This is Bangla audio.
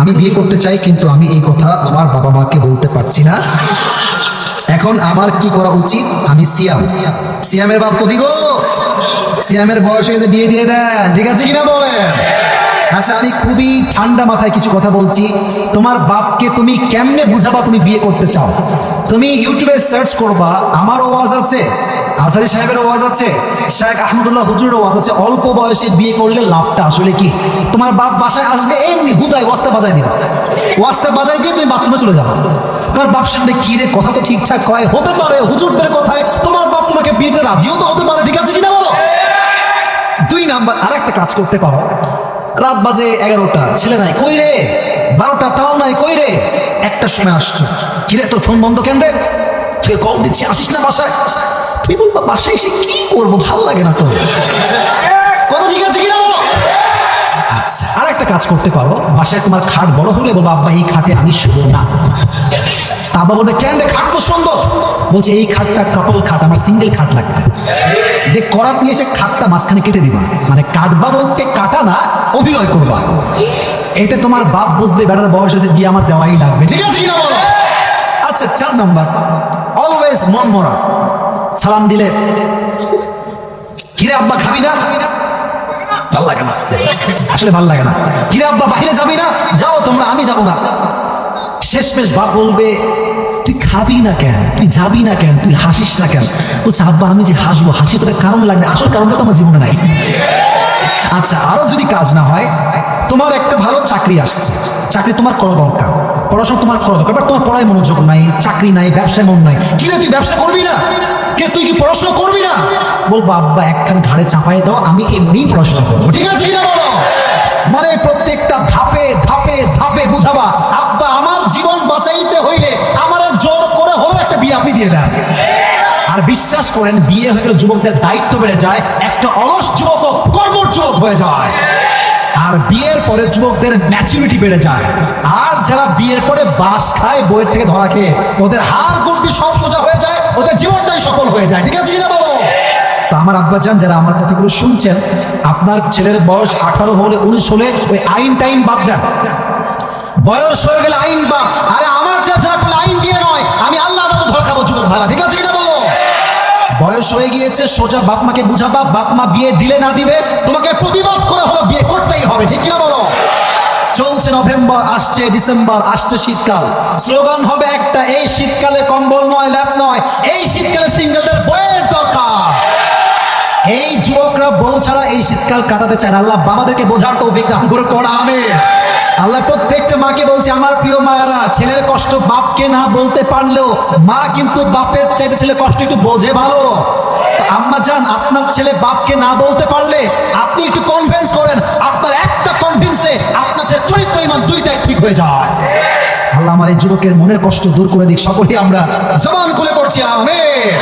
আমি বিয়ে করতে চাই, কিন্তু আমি এই কথা আমার বাবা মাকে বলতে পারছি না। এখন আমার কি করা উচিত? আমি সিয়াম। সিয়ামের বাপ কোথি গো? সিয়ামের বয়স হয়ে গেছে, বিয়ে দিয়ে দেন। ঠিক আছে কিনা বলেন? আচ্ছা আমি খুবই ঠান্ডা মাথায় কিছু কথা বলছি। তোমার বাপকে তুমি কেমনে বুঝাবা তুমি বিয়ে করতে চাও? তুমি ইউটিউবে সার্চ করবা, আমার ওয়াজ আছে, আজহারি সাহেবের ওয়াজ আছে, শেখ আহমদুল্লাহ হুজুরের ওয়াজ আছে, অল্প বয়সে বিয়ে করলে লাভটা আসলে কি? তোমার বাপ বাসায় আসবে, এমনি হুদায় ওয়াজটা বাজায় দিবা। ওয়াজটা বাজায় দিয়ে তুমি বাথরুমে চলে যাবা। তোমার বাপ সামনে কি রে, কথা তো ঠিকঠাক কয়? হতে পারে হুজুরদের কথায়, তোমার বাপ তোমাকে বিয়েতে রাজিও তো হতে পারে, ঠিক আছে কিনা বলো? দুই নাম্বার আর একটা কাজ করতে পারো। রাত বাজে এগারোটা। ছেলে নাই, কই রে? বারোটা, তাও নাই, কই রে? একটা সময় আসছো। কিরে তোর ফোন বন্ধ কেন রে? তুই কল দিচ্ছি, আসিস না বাসায়? তুই বলবা, বাসায় এসে কি করব? ভালো লাগে না তোর কথা ঠিক আছে কিনা? আচ্ছা আর একটা কাজ করতে পারো। বাসায় তোমার খাট বড় হলে আব্বা, এই খাটে আমি শুবো না। আব্বা বলবে, কেন রে খাট তো সুন্দর? বলছে, এই খাটটা কাপল খাট, আমার সিঙ্গেল খাট লাগবে। দেখ করাত নিয়ে এসে খাটটা মাঝখানে কেটে দিবা। মানে কাটবা বলতে কাটা না, অভিনয় করবা। এতে তোমার বাপ বুঝবে, বেটার বয়স হয়েছে, বিয়ে আমার দেওয়াই লাগবে। ঠিক আছে কিনা বলো? আচ্ছা চার নাম্বার। অলওয়েজ মন মরা সালাম দিলে, কিরে আব্বা, খাবি না? ভালো লাগে না। আসলে ভালো লাগে না। কিরে আব্বা, বাইরে যাবি না? যাও, তোমরা, আমি যাব না। শেষমেশ বাপ বলবে, তুই খাবি না কেন? তুই যাবি না কেন? তুই হাসিস না কেন? বলছে, আব্বা, আমি যে হাসবো, হাসি তোর কারণ লাগবে, আসল কারণটা তো আমার জীবনে নাই। আচ্ছা আরও যদি কাজ না হয়, তোমার একটা ভালো চাকরি আসছে। চাকরি তোমার করা দরকার। পড়াশোনা তোমার করা দরকার, বাট তোমার পড়ায় মনোযোগ নাই, চাকরি নাই, ব্যবসায় মন নাই। কি রে, তুই ব্যবসা করবি না? কে, তুই কি পড়াশোনা করবি না? বলব, আব্বা, একখান ঘাড়ে চাপাই দাও, আমি এমনিই পড়াশোনা করব। ঠিক আছে মানে প্রত্যেকটা ধাপে ধাপে ধাপে বুঝাবা। দিয়ে দেন আর বিশ্বাস করেন, বিয়ে হয়ে গেলে যুবকদের দায়িত্ব বেড়ে যায়, একটা অলস যুবক কর্মর যুবক হয়ে যায়। আর বিয়ের পরে যুবকদের ম্যাচুরিটি বেড়ে যায়। আর যারা বিয়ের পরে বাস খায়, বইয়ের থেকে ধরা খেয়ে, ওদের হার গন্ডি সব সোজা হয়ে যায়, ওদের জীবনটাই সফল হয়ে যায়। ঠিক আছে কিনা বলো তো আমার আব্বাজান যারা আমার কথাগুলো শুনছেন, আপনার ছেলের বয়স আঠারো হলে উনিশ হলে ওই আইন টাইন বাদ দেন। বয়স হয়ে গেলে আইন বাদ। আরে ভাড়া, ঠিক আছে কিনা বলো? বয়স হয়ে গিয়েছে, সোজা বাপ মাকে বুঝাবা, বাপ মা বিয়ে দিলে না দিবে, তোমাকে প্রতিবাদ করে হলো, বিয়ে করতেই হবে, ঠিক কিনা বলো? চলছে নভেম্বর, আসছে ডিসেম্বর, আসছে শীতকাল। স্লোগান হবে একটা, এই শীতকালে কম্বল নয়, ল্যাপ নয়, এই শীতকালে সিঙ্গেলদের বইয়ের দরকার। এই যুবকরা বউ ছাড়া এই শীতকাল কাটাতে চায় আল্লাহ বাবাদেরকে বোঝার তৌফিক দান করে পড়া আমি আল্লাহ প্রত্যেকটা মাকে বলছে, আমার প্রিয় মায়েরা, ছেলের কষ্ট বাপকে না বলতে পারলেও মা কিন্তু বাপের চাইতে ছেলে কষ্ট একটু বোঝে ভালো। আম্মা যান, আপনার ছেলে বাপকে না বলতে পারলে আপনি একটু কনফিডেন্স করেন, আপনার একটা কনফিডেন্সে আপনার ছেলে চরিত্র ইমান দুইটাই ঠিক হয়ে যায়। আল্লাহ আমার এই যুবকের মনের কষ্ট দূর করে দিক, সকলেই আমরা জবান খুলে পড়ছি আমের